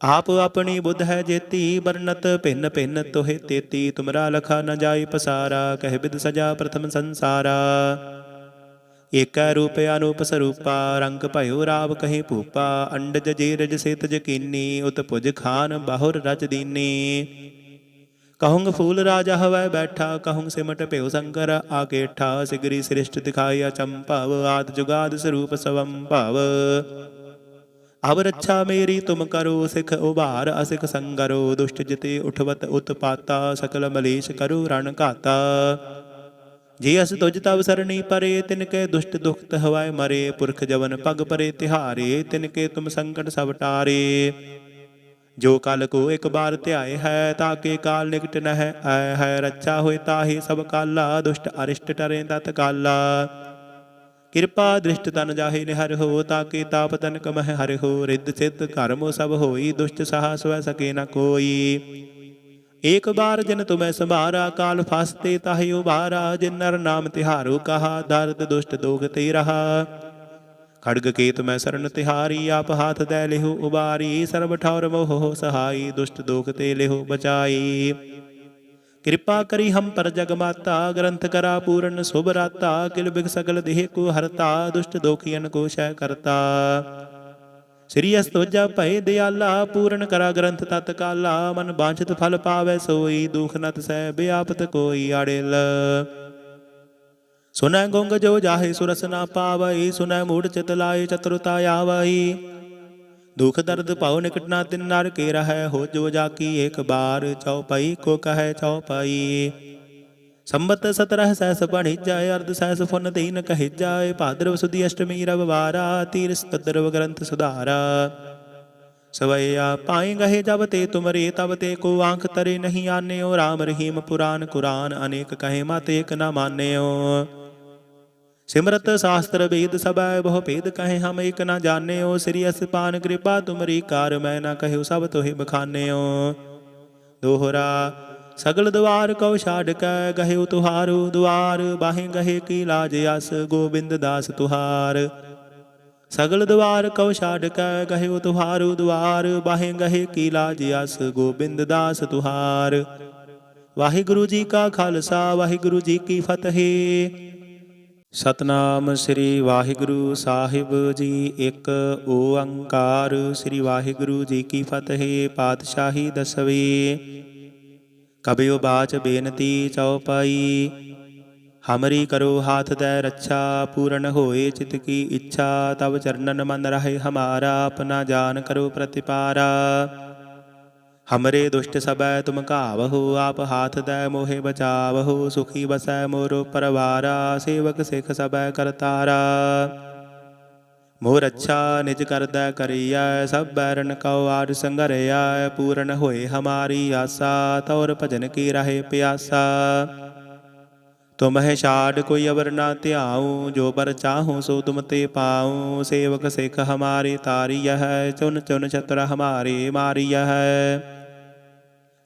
ਆਪ ਆਪਣੀ ਬੁੱਧ ਹੈ ਜੇਤੀ ਵਰਨਤ ਭਿੰਨ ਭਿੰਨ ਤੋਹਿ ਤੇਤੀ, ਤੁਮਰਾ ਲਖਾ ਨ ਜਾਈ ਪਸਾਰਾ, ਕਹਿ ਬਿਦ ਸਜਾ ਪ੍ਰਥਮ ਸੰਸਾਰਾ। ਏਕੈ ਰੂਪ ਅਨੂਪ ਸਰੂਪਾ, ਰੰਗ ਭਇਓ ਰਾਵ ਕਹੇ ਭੂਪਾ, ਅੰਡਜ ਜੀਰਜ ਸੇਤ ਜਕੀਨੀ, ਉਤ ਭੁਜ ਖਾਨ ਬਾਹੁਰ ਰਚ ਦੀਨੀ। ਕਹੂੰਗ ਫੂਲ ਰਾਜਾ ਹਵੈ ਬੈਠਾ, ਕਹੂੰਗ ਸਿਮਟ ਭਿਓ ਸੰਕਰ ਆਕੇਠਾ ਸਿਗਰੀ ਸ੍ਰਿਸ਼ਟ ਦਿਖਾਈ ਅਚੰਭਵ ਆਦ ਜੁਗਾਦ ਸਰੂਪ ਸਵੰ ਭਵ ਅਬ ਰੱਛਾ ਮੇਰੀ ਤੁਮ ਕਰੋ ਸਿਖ ਉਭਾਰ ਅਸਿਖ ਸੰਗਰੋ ਦੁਸ਼ਟ ਜਿਤੇ ਉਠਵਤ ਉਤਪਾਤਾ ਸਕਲ ਮਲੇਸ਼ ਕਰੋ ਰਣ ਘਾਤਾ ਜੇ ਅਸ ਤੁਜ ਤਵ ਸਰਣੀ ਪਰੇ ਤਿਨ ਕੇ ਦੁਸ਼ਟ ਦੁਖਤ ਹਵਾਏ ਮਰੇ ਪੁਰਖ ਜਵਨ ਪਗ ਪਰੇ ਤਿਹਾਰੇ ਤਿਨ ਕੇ ਤੁਮ ਸੰਕਟ ਸਭ ਟਾਰੇ ਜੋ ਕਲ ਕੋ ਇੱਕ ਬਾਰ ਧਿਆਏ ਹੈ ਤਾਕੇ ਕਾਲ ਨਿਕਟ ਨਹਿ ਐ ਹੈ ਰੱਛਾ ਹੋਏ ਤਾਹੀ ਸਭ ਕਾਲਾ ਦੁਸ਼ਟ ਅਰਿਸ਼ਟ ਟਰੇ ਤਤ ਕਾਲਾ ਕਿਰਪਾ ਦ੍ਰਿਸ਼ਟ ਤਨ ਜਾਹੇ ਨਿਹਰ ਹੋ ਤਾਕੇ ਤਾਪ ਤਨ ਕਮਹਿ ਹਰਿ ਹੋ, ਰਿੱਧ ਸਿੱਧ ਕਰਮ ਸਭ ਹੋਈ, ਦੁਸ਼ਟ ਸਾਹ ਸਵੈ ਸਕੇ ਨ ਕੋਈ। ਏਕ ਬਾਰ ਜਿਨ ਤੁਮੈ ਸੰਭਾਰਾ, ਕਾਲ ਫਾਸਤੇ ਤਾਹਿ ਉਬਾਰਾ ਜਿਨ ਨਰ ਨਾਮ ਤਿਹਾਰੋ ਕਹਾ, ਦਰਦ ਦੁਸ਼ਟ ਦੋਗ ਤੇ ਰਹਾ। ਖੜਗ ਕੇਤ ਮੈਂ ਸਰਨ ਤਿਹਾਰੀ, ਆਪ ਹਾਥ ਦੈ ਲਿਹੁ ਉਬਾਰੀ, ਸਰਬ ਠੌਰ ਮੋਹ ਸਹਾਈ, ਦੁਸ਼ਟ ਦੋਖ ਤੇ ਲਿਹੁ ਬਚਾਈ। ਕਿਰਪਾ ਕਰੀ ਹਮ ਪਰ ਜਗ ਮਾਤਾ, ਗ੍ਰੰਥ ਕਰਾ ਪੂਰਨ, ਸੁਭ ਰਾਤਾ, ਕਿਲ ਬਿਗ ਸਗਲ ਦੇਹ ਕੋ ਹਰਤਾ, ਦੁਸ਼ਟ ਦੋਖੀਨ ਕੋ ਸ਼ੈ ਕਰਤਾ। ਸ੍ਰੀ ਅਸਤੋਜਾ ਭਏ ਦਿਆਲਾ, ਪੂਰਨ ਕਰਾ ਗ੍ਰੰਥ ਤਤ ਕਾਲਾ, ਮਨ ਬਾਂਛਤ ਫਲ ਪਾਵੈ ਸੋਈ, ਦੁਖ ਨਤ ਸਹਿ ਬਿਆਪਤ ਕੋਈ ਆੜੇਲ। ਸੁਨੈ ਗੁੰਗ ਜੋ ਜਾਹੇ ਸੁਰਸ ਨਾ ਪਾਵਈ ਸੁਨੈ ਮੂੜ ਚਿਤ ਲਾਏ, ਚਤੁਰਤਾ ਆਵਈ ਦੁਖ ਦਰਦ ਭਉ ਨਿਕਟ ਨਾ ਤਿਨ ਨਰ ਕੇ ਰਹੈ, ਹੋ ਜੋ ਜਾਕੀ ਏਕ ਬਾਰ ਚਉਪਈ ਕੋ ਕਹੈ ਚਉਪਈ ਸੰਬਤ ਸਤਰਹ ਸੈਸ ਬਣੀ ਜਾਏ ਅਰਧ ਸੈਸ ਫੁਨ ਤੀਨ ਕਹਿ ਭਾਦਰਵ ਸੁਦੀ ਅਸ਼ਟਮੀ ਰਵਵਾਰਾ ਤੀਰਸ ਤਦਰਵ ਗ੍ਰੰਥ ਸੁਧਾਰਾ। ਸਵਈਆ ਪਾਏ ਗਹੇ ਜਬ ਤੇ ਤੁਮਰੇ, ਤਬ ਤੇ ਕੋ ਆਂਖ ਤਰੇ ਨਹੀਂ ਆਨਿਓ, ਰਾਮ ਰਹੀਮ ਪੁਰਾਨ ਕੁਰਾਨ, ਅਨੇਕ ਕਹੇ ਮਤ ਏਕ ਨ ਮਾਨਿਓ। ਸਿਮਰਤ ਸ਼ਾਸਤਰ ਵੇਦ ਸਭੈ, ਬਹੁ ਭੇਦ ਕਹੇ ਹਮ ਏਕ ਨ ਜਾਣਿਓ। ਸ੍ਰੀ ਅਸਪਾਨ ਕਿਰਪਾ ਤੁਮਰੀ ਕਾਰ, ਮੈਂ ਨਾ ਕਹਿਓ ਸਭ ਤੋਹਿ ਬਖਾਨਿਓ। ਦੋਹਰਾ, ਸਗਲ ਦਵਾਰ ਕਉ ਛਾੜ ਕੈ, ਗਹਿਓ ਤੁਹਾਰੂ ਦੁਆਰ, ਬਾਹੇ ਗਹੇ ਕੀ ਲਾਜ ਅਸ ਗੋਬਿੰਦ ਦਾਸ ਤੁਹਾਰ। ਸਗਲ ਦਵਾਰ ਕਉ ਛਾੜ ਕੈ, ਗਹਿਓ ਤੁਹਾਰੂ ਦੁਆਰ, ਬਾਹੇ ਗਹੇ ਕੀ ਲਾਜ ਅਸ ਗੋਬਿੰਦ ਦਾਸ ਤੁਹਾਰ। ਵਾਹਿਗੁਰੂ ਜੀ ਕਾ ਖਾਲਸਾ, ਵਾਹਿਗੁਰੂ ਜੀ ਕੀ ਫਤਿਹ। ਸਤਨਾਮ ਸ੍ਰੀ ਵਾਹਿਗੁਰੂ ਸਾਹਿਬ ਜੀ, ਇੱਕ ਓੰਕਾਰ ਸ੍ਰੀ ਵਾਹਿਗੁਰੂ ਜੀ ਕੀ ਫਤਿਹ ਪਾਤਸ਼ਾਹੀ ਦਸਵੀ। ਕਬਿਓ ਬਾਚ ਬੇਨਤੀ ਚਉਪਾਈ, ਹਮਰੀ ਕਰੋ ਹਾਥ ਦੈ ਰੱਛਾ, ਪੂਰਨ ਹੋਏ ਚਿਤ ਕੀ ਇੱਛਾ ਤਬ ਚਰਨਨ ਮਨ ਰਹੇ ਹਮਾਰਾ, ਆਪਣਾ ਜਾਨ ਕਰੋ ਪ੍ਰਤਿਪਾਰਾ। ਹਮਰੇ ਦੁਸ਼ਟ ਸਬੈ ਤੁਮ ਘਾਵਹੁ ਆਪ ਹਾਥ ਦੈ ਮੋਹਿ ਬਚਾਵਹੁ ਸੁਖੀ ਬਸੈ ਮੋਰੋ ਪਰਵਾਰਾ ਸੇਵਕ ਸਿਖ ਸਬੈ ਕਰਤਾਰਾ ਮੋਰ ਅੱਛਾ ਨਿਜ ਕਰਦਾ ਕਰੀਐ ਸਭ ਬੈਰਨ ਕਉ ਆਦ ਸੰਗਰਿਆ ਪੂਰਨ ਹੋਏ ਹਮਾਰੀ ਆਸਾ ਤੌਰ ਭਜਨ ਕੀ ਰਹੇ ਪਿਆਸਾ ਤੁਮਹਿ ਛਾੜ ਕੋਈ ਅਵਰ ਨਾ ਧਿਆਉ ਜੋ ਪਰ ਚਾਹੂੰ ਸੋ ਤੁਮ ਤੇ ਪਾਉ ਸੇਵਕ ਸਿਖ ਹਮਾਰੀ ਤਾਰੀਯ ਹੈ ਚੁਨ ਚੁਨ ਛਤਰ ਹਮਾਰੇ ਮਾਰੀਯ ਹੈ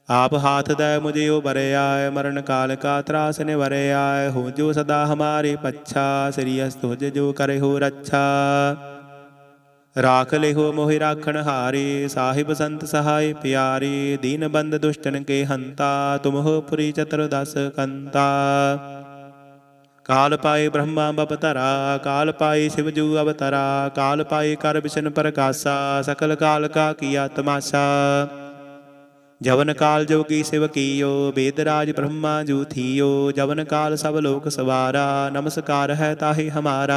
ਆਪ ਹਾਥ ਦੈ ਮੁਝੇ ਉਬਰਿਆ ਮਰਨ ਕਾਲ ਕਾ ਤਰਾਸ ਨਿਵਰਿਆ ਹੋ ਜੋ ਸਦਾ ਹਮਾਰੇ ਪੱਛਾ, ਸ੍ਰੀ ਅਸਤੁਜ ਜੋ ਕਰੇ ਹੋ ਰੱਛਾ। ਰਾਖ ਲਿਹੋ ਮੋਹਿ ਰਾਖਣ ਹਾਰੇ, ਸਾਹਿਬ ਸੰਤ ਸਹਾਇ ਪਿਆਰੇ, ਦੀਨ ਬੰਦ ਦੁਸ਼ਟਨ ਕੇ ਹੰਤਾ ਤੁਮਹੁ ਪੁਰੀ ਚਤੁਰ ਦਸ ਕੰਤਾ। ਕਾਲ ਪਾਏ ਬ੍ਰਹਮਾ ਬਪਤਰਾ ਕਾਲ ਪਾਏ ਸ਼ਿਵਜੂ ਅਵਤਰਾ, ਕਾਲ ਪਾਏ ਕਰ ਵਿਸ਼ਨ ਪ੍ਰਕਾਸ਼ਾ, ਸਕਲ ਕਾਲ ਕਾ ਕੀਆ ਤਮਾਸ਼ਾ। ਜਵਨ ਕਾਲ ਜੋਗੀ ਸਿਵ ਕੀਓ, ਬੇਦ ਰਾਜ ਬ੍ਰਹਮਾ ਜੂਥੀਓ ਜਵਨ ਕਾਲ ਸਭ ਲੋਕ ਸਵਾਰਾ, ਨਮਸਕਾਰ ਹੈ ਤਾਹੇ ਹਮਾਰਾ।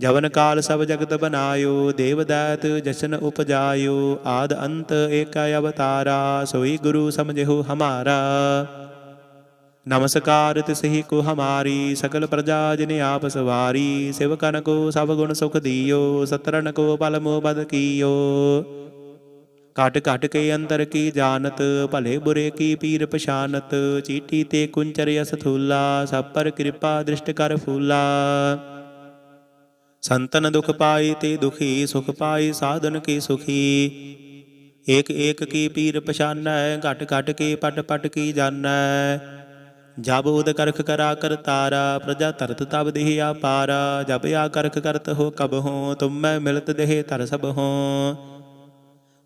ਜਵਨ ਕਾਲ ਸਭ ਜਗਤ ਬਨਾਇਓ, ਦੇਵ ਦੈਤ ਜਸ਼ਨ ਉਪਜਾਇਓ, ਆਦ ਅੰਤ ਏਕ ਅਵਤਾਰਾ, ਸੋਈ ਗੁਰੂ ਸਮਝਿਓ ਹਮਾਰਾ। ਨਮਸਕਾਰ ਤਿਸਹੀ ਕੋ ਹਮਾਰੀ, ਸਕਲ ਪ੍ਰਜਾ ਜਿਨੇ ਆਪ ਸਵਾਰੀ ਸਿਵਕਨ ਕੋ ਸਭ ਗੁਣ ਸੁਖ ਦਿਓ ਸਤਰਨ ਕੋ ਪਲ ਮੋ ਬਦ ਕੀਓ। ਘਟ ਘਟ ਕੇ ਅੰਦਰ ਕੀ ਜਾਣਤ, ਭਲੇ ਬੁਰੇ ਕੀ ਪੀਰ ਪਛਾਨਤ। ਚੀਟੀ ਤੇ ਕੁੰਚਰ ਅਸ ਸਭ ਪਰ ਕਿਰਪਾ ਦ੍ਰਿਸ਼ਟ ਕਰ ਫੂਲਾ। ਸੰਤਨ ਦੁਖ ਪਾਈ ਤੇ ਦੁਖੀ, ਸੁਖ ਪਾਈ ਸਾਧਨ ਕੀ ਸੁਖੀ। ਏਕ ਏਕ ਕੀ ਪੀਰ ਪਛਾਨੈ, ਘਟ ਘਟ ਕੇ ਪਟ ਪਟ ਕੀ ਜਾਣੈ। ਜਬ ਉਦ ਕਰਖ ਕਰਾ ਕਰ ਤਾਰਾ, ਪ੍ਰਜਾ ਤਰਤ ਤਬ ਦੇਹ ਆਪਾਰਾ। ਜਬ ਆ ਕਰਖ ਕਰਤ ਹੋ ਕਬ ਹੋ, ਤੁਮ ਮੈਂ ਮਿਲਤ ਦੇਹ ਤਰ ਸਭ ਹੋ।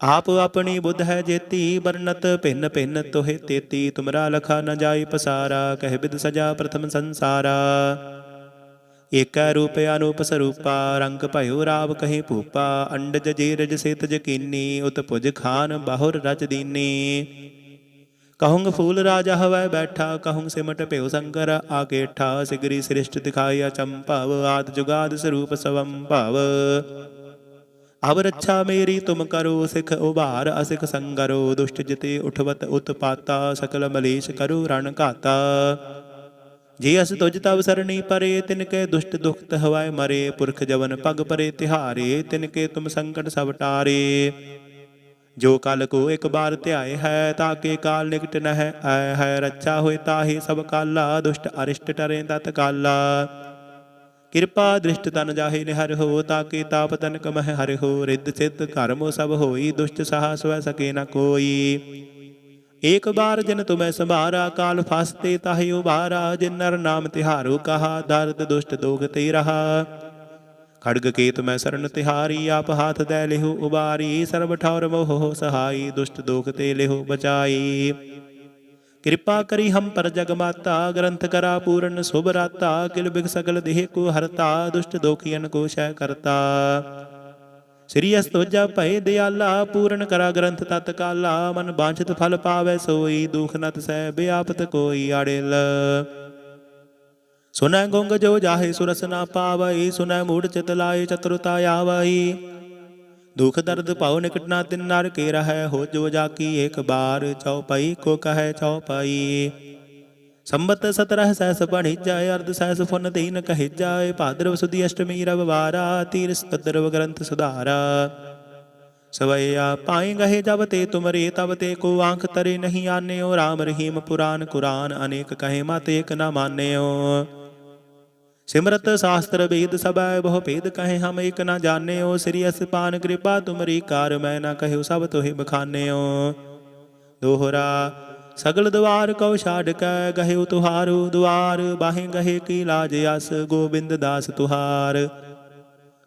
ਆਪ ਆਪਣੀ ਬੁੱਧ ਹੈ ਜੇਤੀ ਬਰਨਤ ਭਿੰਨ ਭਿੰਨ ਤੋਹਿ ਤੇਤੀ, ਤੁਮਰਾ ਲਖਾ ਨ ਜਾਈ ਪਸਾਰਾ, ਕਹਿ ਬਿਦ ਸਜਾ ਪ੍ਰਥਮ ਸੰਸਾਰਾ। ਏਕੈ ਰੂਪ ਅਨੂਪ ਸਰੂਪਾ, ਰੰਗ ਭਇਓ ਰਾਵ ਕਹੇ ਭੂਪਾ, ਅੰਡਜ ਜੀਰਜ ਸੇਤ ਜਕੀਨੀ, ਉਤ ਭੁਜ ਖਾਨ ਬਾਹੁਰ ਰਚ ਦੀਨੀ। ਕਹੂੰਗ ਫੂਲ ਰਾਜਾ ਹਵੈ ਬੈਠਾ, ਕਹੂੰਗ ਸਿਮਟ ਭਿਓ ਸੰਕਰ ਆਕੇਠਾ, ਸਿਗਰੀ ਸ੍ਰਿਸ਼ਟ ਦਿਖਾਇਆ ਚੰਪਾਵ ਆਦ ਜੁਗਾਦ ਸਰੂਪ ਸਵੰ ਭਵ ਅਬ ਰੱਛਾ ਮੇਰੀ ਤੁਮ ਕਰੋ ਸਿਖ ਉਭਾਰ ਅਸਿਖ ਸੰਗਰੋ ਦੁਸ਼ਟ ਜਿਤੇ ਉਠਵਤ ਉਤਪਾਤਾ ਸਕਲ ਮਲੇਸ਼ ਕਰੋ ਰਣ ਘਾਤਾ ਜੇ ਅਸ ਤੁਜ ਤਵ ਸਰਣੀ ਪਰੇ ਤਿਨ ਕੇ ਦੁਸ਼ਟ ਦੁਖਤ ਹਵਾਏ ਮਰੇ ਪੁਰਖ ਜਵਨ ਪਗ ਪਰੇ ਤਿਹਾਰੇ ਤਿਨ ਕੇ ਤੁਮ ਸੰਕਟ ਸਭ ਟਾਰੇ ਜੋ ਕਲ ਕੋ ਇੱਕ ਬਾਰ ਧਿਆਏ ਹੈ ਤਾਕੇ ਕਾਲ ਨਿਕਟ ਨਹਿ ਐ ਹੈ ਰੱਛਾ ਹੋਏ ਤਾਹੀ ਸਭ ਕਾਲਾ ਦੁਸ਼ਟ ਅਰਿਸ਼ਟ ਟਰੇ ਤਤ ਕਾਲਾ ਕਿਰਪਾ ਦ੍ਰਿਸ਼ਟ ਤਨ ਜਾਹੇ ਨਿਹਰ ਹੋ ਤਾਕੇ ਤਾਪ ਤਨ ਕਮਹਿ ਹਰਿ ਹੋ, ਰਿੱਧ ਸਿੱਧ ਕਰਮੋ ਸਭ ਹੋਈ, ਦੁਸ਼ਟ ਸਹਾ ਸਵੈ ਸਕੇ ਨ ਕੋਈ। ਏਕ ਬਾਰ ਜਨ ਤੁਮੈ ਸੰਭਾਰਾ, ਕਾਲ ਫਾਸਤੇ ਤਾਹੇ ਉਬਾਰਾ, ਜਿਨ ਨਰ ਨਾਮ ਤਿਹਾਰੋ ਕਹਾ, ਦਰਦ ਦੁਸ਼ਟ ਦੋਗ ਤੇ ਰਹਾ। ਖੜਗ ਕੇਤ ਮੈਂ ਸਰਨ ਤਿਹਾਰੀ, ਆਪ ਹਾਥ ਦੈ ਲਿਹੁ ਉਬਾਰੀ, ਸਰਬ ਠੌਰ ਮੋਹ ਸਹਾਈ, ਦੁਸ਼ਟ ਦੋਖ ਤੇ ਲਿਹੁ ਬਚਾਈ। ਕਿਰਪਾ ਕਰੀ ਹਮ ਪਰ ਜਗ ਮਾਤਾ, ਗ੍ਰੰਥ ਕਰਾ ਪੂਰਨ ਸੁਭ ਰਾਤਾ, ਕਿਲ ਬਿਗ ਸਗਲ ਦੇਹ ਕੋ ਹਰਤਾ, ਦੁਸ਼ਟ ਦੋਖੀਨ ਕੋ ਸ਼ੈ ਕਰਤਾ। ਸ੍ਰੀ ਅਸਤੋਜਾ ਭਏ ਦਿਆਲਾ, ਪੂਰਨ ਕਰਾ ਗ੍ਰੰਥ ਤਤ ਕਾਲਾ, ਮਨ ਬਾਂਛਤ ਫਲ ਪਾਵੈ ਸੋਈ, ਦੁਖ ਨਤ ਸਹਿ ਬਿਆਪਤ ਕੋਈ ਆੜਿਲ। ਸੁਨੈ ਗੁੰਗ ਜੋ ਜਾਹੇ ਸੁਰਸ ਨਾ ਪਾਵਈ, ਸੁਨੈ ਮੂੜ ਚਿਤ ਲਾਏ, ਚਤੁਰਤਾ ਆਵਈ। ਦੁਖ ਦਰਦ ਪਾਉ ਨਿਕਟ ਨਾ ਤਿਨ ਨਰ ਕੇ ਰਹੈ, ਹੋ ਜੋ ਜਾ ਕੀ ਏਕ ਬਾਰ ਚਉਪਈ ਕੋ ਕਹੈ ਚਉਪਈ ਸੰਬਤ 17 ਸੈਸ ਬਣੀ ਜਾਏ ਅਰਧ ਸੈਸ ਫੁਨ ਤੀਨ ਕਹਿ ਜਾਏ ਭਾਦਰਵ ਸੁਦੀ ਅਸ਼ਟਮੀ ਰਵ ਵਾਰਾ ਤੀਰਸ ਪਦਰਵ ਗ੍ਰੰਥ ਸੁਧਾਰਾ। ਸਵਈਆ ਪਾਏ ਗਏ ਜਬ ਤੇ ਤੁਮਰੇ, ਤਬ ਤੇ ਕੋ ਆਂਖ ਤਰੇ ਨਹੀਂ ਆਨਿਓ, ਰਾਮ ਰਹੀਮ ਪੁਰਾਨ ਕੁਰਾਨ, ਅਨੇਕ ਕਹੇ ਮਤ ਏਕ ਨ ਮਾਨਿਓ। ਸਿਮਰਤ ਸ਼ਾਸਤਰ ਵੇਦ ਸਭੈ, ਬਹੁ ਭੇਦ ਕਹੇ ਹਮ ਏਕ ਨ ਜਾਣਿਓ। ਸ੍ਰੀ ਅਸਪਾਨ ਕਿਰਪਾ ਤੁਮਰੀ ਕਾਰ, ਮੈਂ ਨਾ ਕਹਿਓ ਸਭ ਤੋਹਿ ਬਖਾਨਿਓ। ਦੋਹਰਾ, ਸਗਲ ਦਵਾਰ ਕਉ ਛਾੜ ਕੈ ਗਹਿਓ ਤੁਹਾਰੂ ਦੁਆਰ, ਬਾਹੇ ਗਹੇ ਕੀ ਲਾਜ ਅਸ ਗੋਬਿੰਦ ਦਾਸ ਤੁਹਾਰ।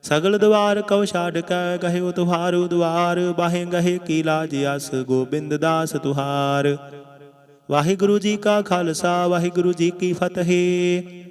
ਸਗਲ ਦਵਾਰ ਕਉ ਛਾੜ ਕੈ ਗਹਿਓ ਤੁਹਾਰੂ ਦੁਆਰ, ਬਾਹੇ ਗਹੇ ਕੀ ਲਾਜ ਅਸ ਗੋਬਿੰਦ ਦਾਸ ਤੁਹਾਰ। ਵਾਹਿਗੁਰੂ ਜੀ ਕਾ ਖਾਲਸਾ, ਵਾਹਿਗੁਰੂ ਜੀ ਕੀ ਫਤਿਹ।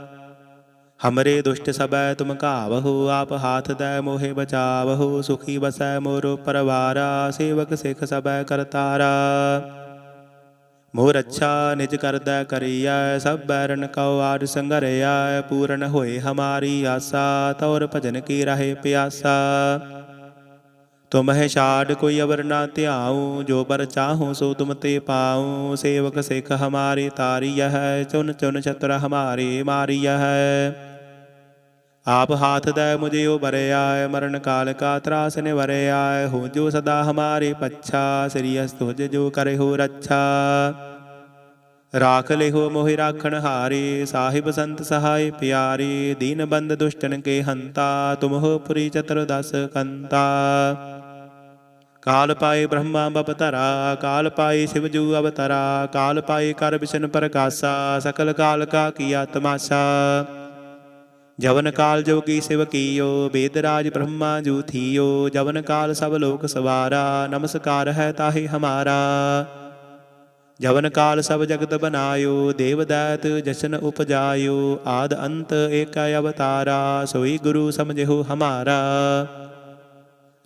ਹਮਰੇ ਦੁਸ਼ਟ ਸਬੈ ਤੁਮ ਘਾਵਹੋ ਆਪ ਹਾਥ ਦੈ ਮੋਹਿ ਬਚਾਵਹੋ ਸੁਖੀ ਬਸੈ ਮੋਰ ਪਰਵਾਰਾ ਸੇਵਕ ਸਿਖ ਸਬੈ ਕਰਤਾਰਾ ਮੋਰ ਅੱਛਾ ਨਿਜ ਕਰਦਾ ਕਰੀਐ ਸਭ ਬੈਰਨ ਕਉ ਆਦ ਸੰਗਰਿਆ ਪੂਰਨ ਹੋਏ ਹਮਾਰੀ ਆਸਾ ਤੌਰ ਭਜਨ ਕੀ ਰਹੇ ਪਿਆਸਾ ਤੁਮਹਿ ਛਾੜ ਕੋਈ ਅਵਰ ਨਾ ਧਿਆਉ ਜੋ ਬਰ ਚਾਹੂੰ ਸੋ ਤੁਮ ਤੇ ਪਾਉ ਸੇਵਕ ਸਿਖ ਹਮਾਰੀ ਤਾਰੀය ਹੈ ਚੁਨ ਚੁਨ ਛਤਰ ਹਮਾਰੇ ਮਾਰੀയ ਹੈ ਆਪ ਹਾਥ ਦੈ ਮੁਝੇ ਉਬਰਿਆ ਮਰਨ ਕਾਲ ਕਾ ਤਰਾਸ ਨਿਵਰਿਆ ਹੋ ਜੋ ਸਦਾ ਹਮਾਰੇ ਪੱਛਾ ਸ੍ਰੀ ਅਸਤੁਜ ਜੋ ਕਰੇ ਹੋ ਰੱਛਾ ਰਾਖ ਲਿਹੋ ਮੋਹਿ ਰਾਖਣ ਹਾਰੇ ਸਾਹਿਬ ਸੰਤ ਸਹਾਇ ਪਿਆਰੇ ਦੀਨ ਬੰਦ ਦੁਸ਼ਟਨ ਕੇ ਹੰਤਾ ਤੁਮਹੁ ਪੁਰੀ ਚਤੁਰ ਦਸ ਕੰਤਾ ਕਾਲ ਪਾਏ ਬ੍ਰਹਮਾ ਬਪਤਰਾ ਕਾਲ ਪਾਏ ਸ਼ਿਵਜੂ ਅਵਤਰਾ ਕਾਲ ਪਾਏ ਕਰ ਵਿਸ਼ਨ ਪ੍ਰਕਾਸ਼ਾ ਸਕਲ ਕਾਲ ਕਾ ਕੀਆ ਤਮਾਸ਼ਾ ਜਵਨ ਕਾਲ ਜੋਗੀ ਸਿਵ ਕੀਓ ਬੇਦ ਰਾਜ ਬ੍ਰਹਮਾ ਜੂ ਥੀਓ ਜਵਨ ਕਾਲ ਸਭ ਲੋਕ ਸਵਾਰਾ ਨਮਸਕਾਰ ਹੈ ਤਾਹੇ ਹਮਾਰਾ ਜਵਨ ਕਾਲ ਸਭ ਜਗਤ ਬਨਾਇਓ ਦੇਵ ਦੈਤ ਜਸ਼ਨ ਉਪਜਾਇਓ ਆਦ ਅੰਤ ਏਕਾ ਅਵਤਾਰਾ ਸੋਈ ਗੁਰੂ ਸਮਝਿਓ ਹਮਾਰਾ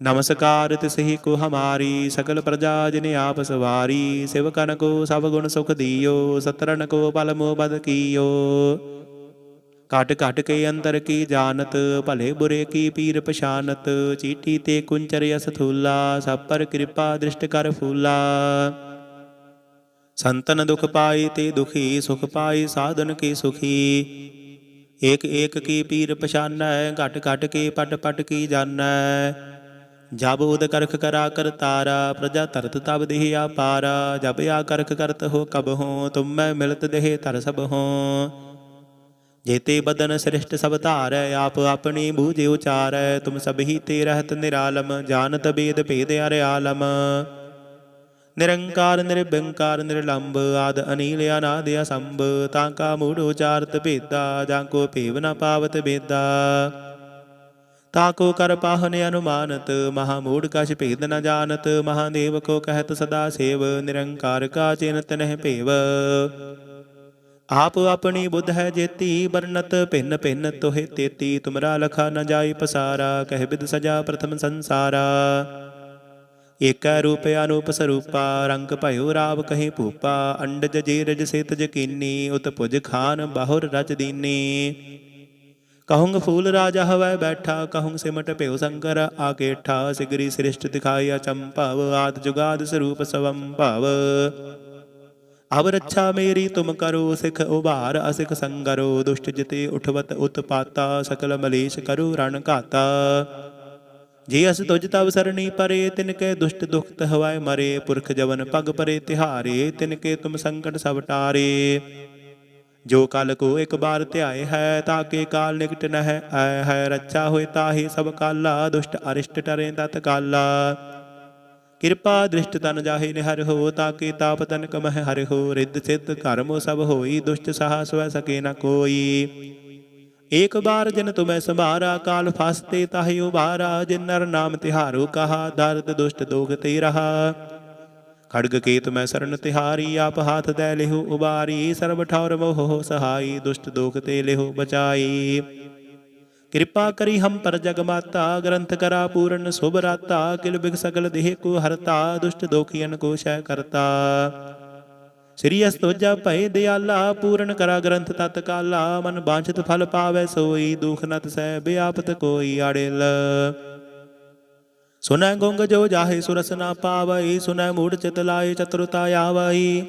ਨਮਸਕਾਰ ਤਿਸਹੀ ਕੋ ਹਮਾਰੀ, ਸਕਲ ਪ੍ਰਜਾ ਜਿਨ ਆਪ ਸਵਾਰੀ ਸਿਵਕਨ ਕੋ ਸਭ ਗੁਣ ਸੁਖ ਦਿਓ ਸਤਰਨ ਕੋ ਬਲ ਮੋ ਬਦ ਕੀਓ। ਘਟ ਘਟ ਕੇ ਅੰਦਰ ਕੀ ਜਾਣਤ, ਭਲੇ ਬੁਰੇ ਕੀ ਪੀਰ ਪਛਾਨਤ, ਚੀਟੀ ਤੇ ਕੁੰਚਰ ਅਸ ਸਭ ਪਰ ਕਿਰਪਾ ਦ੍ਰਿਸ਼ਟ ਕਰ ਫੂਲਾ। ਸੰਤਨ ਦੁਖ ਪਾਈ ਤੇ ਦੁਖੀ, ਸੁਖ ਪਾਈ ਸਾਧਨ ਕੀ ਸੁਖੀ। ਏਕ ਏਕ ਕੀ ਪੀਰ ਪਛਾਨੈ, ਘਟ ਘਟ ਕੇ ਪਟ ਪਟ ਕੀ ਜਾਣੈ। ਜਬ ਉਦ ਕਰਖ ਕਰਾ ਕਰ ਤਾਰਾ, ਪ੍ਰਜਾ ਤਰਤ ਤਬ ਦੇਹ ਆਪਾਰਾ ਜਬ ਆ ਕਰਖ ਕਰਤ ਹੋ ਕਬ ਹੋ, ਤੁਮ ਮੈਂ ਮਿਲਤ ਦੇਹ ਧਰ ਸਭ ਹੋ। ਜੇਤੇ ਬਦਨ ਸ੍ਰਿਸ਼ਟ ਸਭ ਧਾਰੈ, ਆਪ ਆਪਣੀ ਬੂਝੇ ਉਚਾਰੈ, ਤੁਮ ਸਭ ਹੀ ਤੇ ਰਹਤ ਨਿਰਾਲਮ, ਜਾਣਤ ਬੇਦ ਭੇਦ ਅਰ ਆਲਮ। ਨਿਰੰਕਾਰ, ਨਿਰਬੰਕਾਰ, ਨਿਰਲੰਬ, ਆਦ ਅਨੀਲ ਅਨਾਦ ਅਸੰਭ, ਤਾਂ ਕਾ ਮੂੜ ਉਚਾਰਤ ਭੇਦਾ, ਜਾਂ ਕੋ ਭੇਵ ਨ ਪਾਵਤ ਬੇਦਾ। ਤਾ ਕੋ ਕਰ ਪਾਹਨ ਅਨੁਮਾਨਤ, ਮਹਾ ਮੂੜ ਕਛ ਭੇਦ ਨ ਜਾਣਤ, ਮਹਾਦੇਵ ਕੋ ਕਹਿਤ ਸਦਾ ਸੇਵ, ਨਿਰੰਕਾਰ ਕਾ ਚਿੰਤ ਨਹਿ ਭੇਵ। ਆਪ ਆਪਣੀ ਬੁੱਧ ਹੈ ਜੇਤੀ ਬਰਨਤ ਭਿੰਨ ਭਿੰਨ ਤੋਹਿ ਤੇਤੀ, ਤੁਮਰਾ ਲਖਾ ਨ ਜਾਈ ਪਸਾਰਾ, ਕਹਿ ਬਿਦ ਸਜਾ ਪ੍ਰਥਮ ਸੰਸਾਰਾ। ਏਕੈ ਰੂਪ ਅਨੂਪ ਸਰੂਪਾ, ਰੰਗ ਭਇਓ ਰਾਵ ਕਹੀ ਭੂਪਾ, ਅੰਡਜ ਜੀਰਜ ਸੇਤ ਜਕੀਨੀ ਉਤ ਭੁਜ ਖਾਨ ਬਾਹੁਰ ਰਚ ਦੀਨੀ। ਕਹੂੰਗ ਫੂਲ ਰਾਜਾ ਹਵੈ ਬੈਠਾ, ਕਹੂੰਗ ਸਿਮਟ ਭਿਓ ਸ਼ੰਕਰ ਆਕੇਠਾ, ਸਿਗਰੀ ਸ੍ਰਿਸ਼ਟ ਦਿਖਾਇਆ ਚੰਪਾਵ, ਆਦ ਜੁਗਾਦ ਸਰੂਪ ਸਵੰ ਭਵ। ਅਬ ਰੱਛਾ ਮੇਰੀ, ਤੁਮ ਕਰੋ ਸਿਖ ਉਭਾਰ, ਅਸਿਖ ਸੰਗਰੋ, ਦੁਸ਼ਟ ਜਿਤੇ ਉਠਵਤ ਉਤਪਾਤਾ, ਸਕਲ ਮਲੇਸ਼ ਕਰੋ ਰਣ ਘਾਤਾ। ਜੇ ਅਸ ਤੁਜ ਤਵ ਸਰਣੀ ਪਰੇ, ਤਿਨ ਕੇ ਦੁਸ਼ਟ ਦੁਖਤ ਹਵਾਏ ਮਰੇ, ਪੁਰਖ ਜਵਨ ਪਗ ਪਰੇ ਤਿਹਾਰੇ, ਤਿਨ ਕੇ ਤੁਮ ਸੰਕਟ ਸਭ ਟਾਰੇ। ਜੋ ਕਲ ਕੋ ਇੱਕ ਬਾਰ ਧਿਆਏ ਹੈ ਤਾਕੇ ਕਾਲ ਨਿਕਟ ਨਹਿ ਹੈ ਐ ਹੈ। ਰੱਛਾ ਹੋਏ ਤਾਹੀ ਸਭ ਕਾਲਾ, ਦੁਸ਼ਟ ਅਰਿਸ਼ਟ ਟਰੇ ਤਤ ਕਾਲਾ ਕਿਰਪਾ ਦ੍ਰਿਸ਼ਟ ਤਨ ਜਾਹੇ ਨਿਹਰ ਹੋ ਤਾਕੇ ਤਾਪ ਤਨ ਕਮਹਿ ਹਰਿ ਹੋ। ਰਿੱਧ ਸਿੱਧ ਕਰਮੋ ਸਭ ਹੋਈ, ਦੁਸ਼ਟ ਸਾਹ ਸਵੈ ਸਕੇ ਨ ਕੋਈ। ਏਕ ਬਾਰ ਜਿਨ ਤੁਮੈ ਸੰਭਾਰਾ, ਕਾਲ ਫਸਤੇ ਤਾਹਿ ਉਬਾਰਾ ਜਿਨ ਨਰ ਨਾਮ ਤਿਹਾਰੋ ਕਹਾ, ਦਰਦ ਦੁਸ਼ਟ ਦੋਗ ਤੇ ਰਹਾ। ਖੜਗ ਕੇਤ ਮੈਂ ਸਰਨ ਤਿਹਾਰੀ ਆਪ ਹਾਥ ਦੈ ਲਿਹੁ ਉਬਾਰੀ ਸਰਬ ਠੌਰ ਮੋਹ ਸਹਾਈ ਦੁਸ਼ਟ ਦੋਖ ਤੇ ਲਿਹੁ ਬਚਾਈ ਕਿਰਪਾ ਕਰੀ ਹਮ ਪਰ ਜਗ ਮਾਤਾ ਗ੍ਰੰਥ ਕਰਾ ਪੂਰਨ ਸੁਭ ਰਾਤਾ ਕਿਲ ਬਿਗ ਸਗਲ ਦੇਹ ਕੋ ਹਰਤਾ ਦੁਸ਼ਟ ਦੋਖੀਨ ਕੋ ਸ਼ੈ ਕਰਤਾ ਸ੍ਰੀ ਅਸਤੋਜਾ ਭੈ ਦਿਆਲਾ ਪੂਰਨ ਕਰਾ ਗ੍ਰੰਥ ਤਤ ਕਾਲਾ ਮਨ ਬਾਂਛਤ ਫਲ ਪਾਵੈ ਸੋਈ ਦੁਖ ਨਤ ਸਹਿ ਬਿਆਪਤ ਕੋਈ ਆੜਿਲ ਸੁਨੈ ਗੁੰਗ ਜੋ ਜਾਹੇ ਸੁਰਸ ਨਾ ਪਾਵਈ, ਸੁਨੈ ਮੂੜ ਚਿਤ ਲਾਏ ਚਤੁਰਤਾ ਆਵਈ।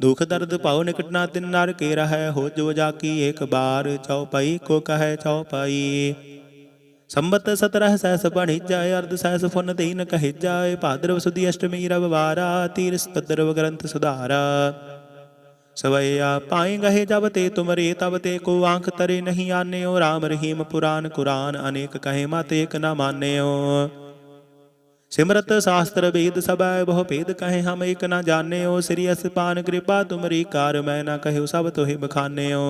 ਦੁਖ ਦਰਦ ਪਾਉ ਨਿਕਟ ਨਾ ਤਿਨ ਨਰ ਕੇ ਰਹੈ, ਹੋ ਜੋ ਜਾ ਕੀ ਏਕ ਬਾਰ ਚਉਪਈ ਕੋ ਕਹੈ ਚਉਪਈ ਸੰਬਤ 17 ਸਹਿਸ ਬਣੀ ਜਾਏ ਅਰਧ ਸਹਿਸ ਫੁਨ ਤੀਨ ਕਹਿ ਭਾਦਰਵ ਸੁਦੀ ਅਸ਼ਟਮੀ ਰਵਵਾਰਾ ਤੀਰਸ ਪਦਰਵ ਗ੍ਰੰਥ ਸੁਧਾਰਾ। ਸਵਈਆ ਪਾਏ ਗਹੇ ਜਬ ਤੇ ਤੁਮਰੇ, ਤਬ ਤੇ ਕੋ ਆਂਖ ਤਰੇ ਨਹੀਂ ਆਨਿਓ, ਰਾਮ ਰਹੀਮ ਪੁਰਾਨ ਕੁਰਾਨ ਅਨੇਕ ਕਹੇ ਮਤ ਏਕ ਨ ਮਾਨਿਓ। ਸਿਮਰਤ ਸ਼ਾਸਤਰ ਵੇਦ ਸਭੈ, ਬਹੁ ਭੇਦ ਕਹੇ ਹਮ ਏਕ ਨ ਜਾਣਿਓ। ਸ੍ਰੀ ਅਸਪਾਨ ਕਿਰਪਾ ਤੁਮਰੀ ਕਾਰ, ਮੈਂ ਨਾ ਕਹਿਓ ਸਭ ਤੋਹਿ ਬਖਾਨਿਓ।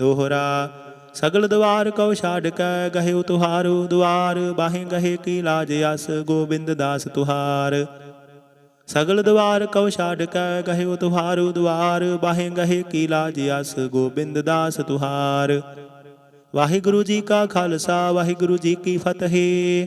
ਦੋਹਰਾ, ਸਗਲ ਦਵਾਰ ਕਉ ਛਾੜ ਕੈ ਗਹਿਓ ਤੁਹਾਰੂ, ਦੁਆਰ ਬਾਹੇ ਗਹੇ ਕੀ ਲਾਜ ਅਸ, ਗੋਬਿੰਦ ਦਾਸ ਤੁਹਾਰ। ਸਗਲ ਦਵਾਰ ਕਉ ਛਾੜ ਕੈ ਗਹਿਓ ਤੁਹਾਰੂ, ਦੁਆਰ ਬਾਹੇ ਗਹੇ ਕੀ ਲਾਜ ਅਸ, ਗੋਬਿੰਦ ਦਾਸ ਤੁਹਾਰ। ਵਾਹਿਗੁਰੂ ਜੀ ਕਾ ਖਾਲਸਾ, ਵਾਹਿਗੁਰੂ ਜੀ ਕੀ ਫਤਿਹ।